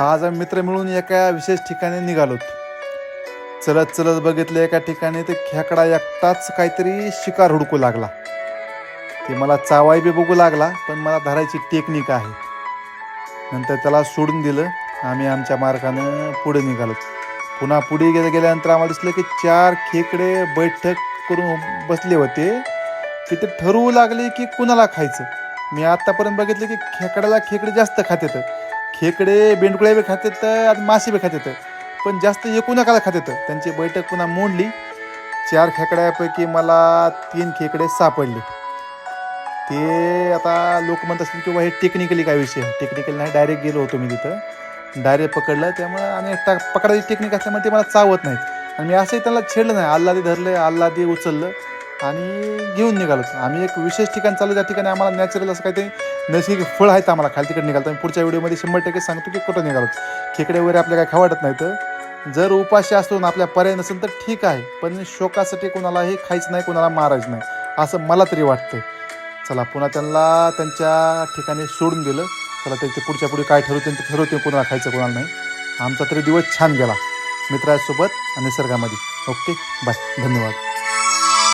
आज आम्ही मित्र मिळून एका विशेष ठिकाणी निघालोत. चलत चलत बघितलं एका ठिकाणी ते खेकडा एकटाच काहीतरी शिकार हुडकू लागला. ते मला चावाय बी बघू लागला पण मला धरायची टेक्निक आहे. नंतर त्याला सोडून दिलं आम्ही आमच्या मार्गानं पुढे निघालो पुन्हा पुढे गेल्या गेल्यानंतर आम्हाला दिसलं की चार खेकडे बैठक करून बसले होते. की ते ठरवू लागले की कुणाला खायचं? मी आत्तापर्यंत बघितलं की खेकड्याला खेकडे जास्त खातात. खेकडे बेंडकुळे बी खातात आणि मासे बी खातात. पण जास्त एकूण एकाला खातात. त्यांची बैठक पुन्हा मोडली. चार खेकड्यापैकी मला तीन खेकडे सापडले ते आता लोक म्हणत असतील किंवा हे टेक्निकली काय विषय टेक्निकल नाही डायरेक्ट गेलो होतो मी तिथं. डायरेक्ट पकडलं त्यामुळे आणि टा पकडायची टेक्निक असल्यामुळे ते मला चावत नाहीत. आणि मी असंही त्यांना छेडलं नाही. आल्लादी धरलं आल्लादी उचललं. आणि घेऊन निघालो आम्ही एक विशेष ठिकाण चालू त्या ठिकाणी आम्हाला नॅचरल असं काहीतरी नैसर्गिक फळ आहेत आम्हाला खाली तिकडे निघालतो. आम्ही पुढच्या व्हिडिओमध्ये शंभर टक्के सांगतो की कुठं निघालो खेकडे वगैरे आपल्याला काय खावाटत नाही तर जर उपाशी असतो ना आपल्या पर्याय नसेल तर ठीक आहे. पण शोकासाठी कोणालाही खायचं नाही कोणाला मारायचं नाही. असं मला तरी वाटतंय. चला पुन्हा त्यांना त्यांच्या ठिकाणी सोडून दिलं. चला त्याचे पुढच्या पुढे काय ठरवते ते ठरवते कोणाला खायचं कोणाला नाही. आमचा तरी दिवस छान गेला. मित्रांसोबत आणि निसर्गामध्ये. Okay bye. धन्यवाद.